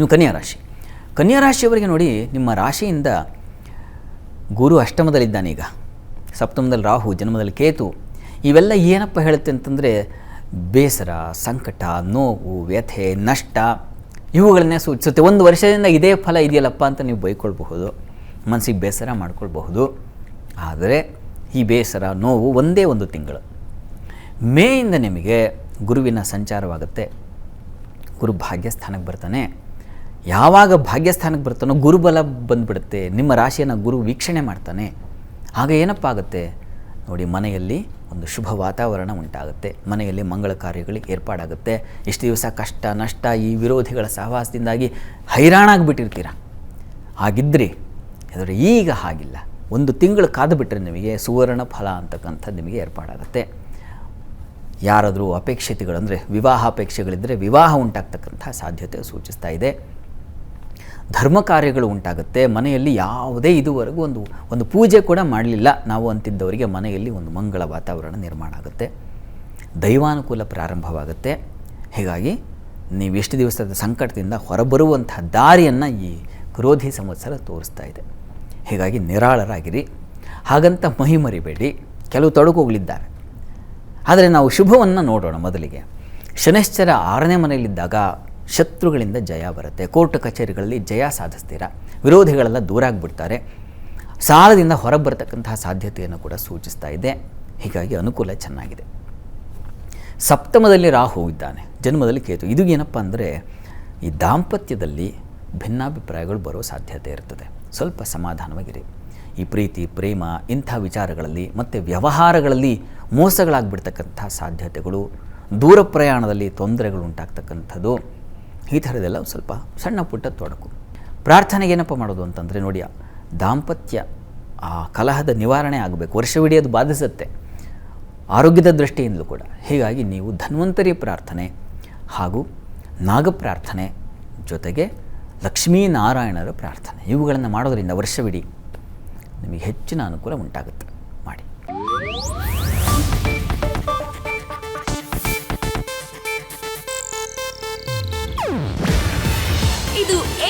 ಇನ್ನು ಕನ್ಯಾ ರಾಶಿ. ಕನ್ಯಾ ರಾಶಿಯವರಿಗೆ ನೋಡಿ ನಿಮ್ಮ ರಾಶಿಯಿಂದ ಗುರು ಅಷ್ಟಮದಲ್ಲಿದ್ದಾನೆ ಈಗ. ಸಪ್ತಮದಲ್ಲಿ ರಾಹು, ಜನ್ಮದಲ್ಲಿ ಕೇತು. ಇವೆಲ್ಲ ಏನಪ್ಪ ಹೇಳುತ್ತೆ ಅಂತಂದರೆ ಬೇಸರ, ಸಂಕಟ, ನೋವು, ವ್ಯಥೆ, ನಷ್ಟ ಇವುಗಳನ್ನೇ ಸೂಚಿಸುತ್ತೆ. ಒಂದು ವರ್ಷದಿಂದ ಇದೇ ಫಲ ಇದೆಯಲ್ಲಪ್ಪ ಅಂತ ನೀವು ಬೈಕೊಳ್ಬಹುದು. ಮನಸ್ಸಿಗೆ ಬೇಸರ ಮಾಡ್ಕೊಳ್ಬಹುದು. ಆದರೆ ಈ ಬೇಸರ, ನೋವು ಒಂದೇ ಒಂದು ತಿಂಗಳು. ಮೇಯಿಂದ ನಿಮಗೆ ಗುರುವಿನ ಸಂಚಾರವಾಗುತ್ತೆ. ಗುರು ಭಾಗ್ಯಸ್ಥಾನಕ್ಕೆ ಬರ್ತಾನೆ. ಯಾವಾಗ ಭಾಗ್ಯಸ್ಥಾನಕ್ಕೆ ಬರ್ತಾನೋ ಗುರುಬಲ ಬಂದುಬಿಡುತ್ತೆ, ನಿಮ್ಮ ರಾಶಿಯನ್ನು ಗುರು ವೀಕ್ಷಣೆ ಮಾಡ್ತಾನೆ. ಆಗ ಏನಪ್ಪ ಆಗುತ್ತೆ? ನೋಡಿ, ಮನೆಯಲ್ಲಿ ಒಂದು ಶುಭ ವಾತಾವರಣ ಉಂಟಾಗುತ್ತೆ. ಮನೆಯಲ್ಲಿ ಮಂಗಳ ಕಾರ್ಯಗಳಿಗೆ ಏರ್ಪಾಡಾಗುತ್ತೆ. ಇಷ್ಟು ದಿವಸ ಕಷ್ಟ, ನಷ್ಟ, ಈ ವಿರೋಧಿಗಳ ಸಹವಾಸದಿಂದಾಗಿ ಹೈರಾಣಾಗಿಬಿಟ್ಟಿರ್ತೀರ ಹಾಗಿದ್ರಿ ಆದರೆ ಈಗ ಹಾಗಿಲ್ಲ. ಒಂದು ತಿಂಗಳು ಕಾದು ಬಿಟ್ಟರೆ ನಿಮಗೆ ಸುವರ್ಣ ಫಲ ಅಂತಕ್ಕಂಥದ್ದು ನಿಮಗೆ ಏರ್ಪಾಡಾಗುತ್ತೆ. ಯಾರಾದರೂ ಅಪೇಕ್ಷಿತಗಳಂದರೆ ವಿವಾಹಾಪೇಕ್ಷೆಗಳಿದ್ದರೆ ವಿವಾಹ ಉಂಟಾಗ್ತಕ್ಕಂಥ ಸಾಧ್ಯತೆ ಸೂಚಿಸ್ತಾ ಇದೆ. ಧರ್ಮ ಕಾರ್ಯಗಳು ಉಂಟಾಗುತ್ತೆ. ಮನೆಯಲ್ಲಿ ಯಾವುದೇ ಇದುವರೆಗೂ ಒಂದು ಒಂದು ಪೂಜೆ ಕೂಡ ಮಾಡಲಿಲ್ಲ. ನಾವು ಅಂತಿದ್ದವರಿಗೆ ಮನೆಯಲ್ಲಿ ಒಂದು ಮಂಗಳ ವಾತಾವರಣ ನಿರ್ಮಾಣ ಆಗುತ್ತೆ. ದೈವಾನುಕೂಲ ಪ್ರಾರಂಭವಾಗುತ್ತೆ. ಹೀಗಾಗಿ ನೀವು ಎಷ್ಟು ದಿವಸದ ಸಂಕಟದಿಂದ ಹೊರಬರುವಂತಹ ದಾರಿಯನ್ನು ಈ ಕ್ರೋಧಿ ಸಂವತ್ಸರ ತೋರಿಸ್ತಾ ಇದೆ. ಹೀಗಾಗಿ ನಿರಾಳರಾಗಿರಿ. ಹಾಗಂತ ಮಹಿ ಮರಿಬೇಡಿ. ಕೆಲವು ತೊಡಕುಗಳಿದ್ದಾವೆ ಆದರೆ ನಾವು ಶುಭವನ್ನು ನೋಡೋಣ ಮೊದಲಿಗೆ. ಶನಿಶ್ಚರ ಆರನೇ ಮನೆಯಲ್ಲಿದ್ದಾಗ ಶತ್ರುಗಳಿಂದ ಜಯ ಬರುತ್ತೆ. ಕೋರ್ಟ್ ಕಚೇರಿಗಳಲ್ಲಿ ಜಯ ಸಾಧಿಸ್ತೀರ? ವಿರೋಧಿಗಳೆಲ್ಲ ದೂರ ಆಗಿಬಿಡ್ತಾರೆ. ಸಾಲದಿಂದ ಹೊರಬರ್ತಕ್ಕಂತಹ ಸಾಧ್ಯತೆಯನ್ನು ಕೂಡ ಸೂಚಿಸ್ತಾ ಇದೆ. ಹೀಗಾಗಿ ಅನುಕೂಲ ಚೆನ್ನಾಗಿದೆ. ಸಪ್ತಮದಲ್ಲಿ ರಾಹು ಇದ್ದಾನೆ. ಜನ್ಮದಲ್ಲಿ ಕೇತು. ಇದು ಏನಪ್ಪ ಅಂದರೆ ಈ ದಾಂಪತ್ಯದಲ್ಲಿ ಭಿನ್ನಾಭಿಪ್ರಾಯಗಳು ಬರೋ ಸಾಧ್ಯತೆ ಇರ್ತದೆ. ಸ್ವಲ್ಪ ಸಮಾಧಾನವಾಗಿರಿ. ಈ ಪ್ರೀತಿ, ಪ್ರೇಮ, ಇಂಥ ವಿಚಾರಗಳಲ್ಲಿ ಮತ್ತು ವ್ಯವಹಾರಗಳಲ್ಲಿ ಮೋಸಗಳಾಗ್ಬಿಡ್ತಕ್ಕಂಥ ಸಾಧ್ಯತೆಗಳು, ದೂರ ಪ್ರಯಾಣದಲ್ಲಿ ತೊಂದರೆಗಳು ಉಂಟಾಗ್ತಕ್ಕಂಥದ್ದು ಈ ಥರದ್ದೆಲ್ಲ ಸ್ವಲ್ಪ ಸಣ್ಣ ಪುಟ್ಟ ತೊಡಕು. ಪ್ರಾರ್ಥನೆಗೆ ಏನಪ್ಪ ಮಾಡೋದು ಅಂತಂದರೆ ನೋಡಿ ದಾಂಪತ್ಯ, ಆ ಕಲಹದ ನಿವಾರಣೆ ಆಗಬೇಕು. ವರ್ಷವಿಡೀ ಅದು ಬಾಧಿಸುತ್ತೆ. ಆರೋಗ್ಯದ ದೃಷ್ಟಿಯಿಂದಲೂ ಕೂಡ. ಹೀಗಾಗಿ ನೀವು ಧನ್ವಂತರಿ ಪ್ರಾರ್ಥನೆ ಹಾಗೂ ನಾಗ ಪ್ರಾರ್ಥನೆ ಜೊತೆಗೆ ಲಕ್ಷ್ಮೀನಾರಾಯಣರ ಪ್ರಾರ್ಥನೆ. ಇವುಗಳನ್ನು ಮಾಡೋದರಿಂದ ವರ್ಷವಿಡೀ ನಿಮಗೆ ಹೆಚ್ಚಿನ ಅನುಕೂಲ ಉಂಟಾಗುತ್ತೆ. ಮಾಡಿ.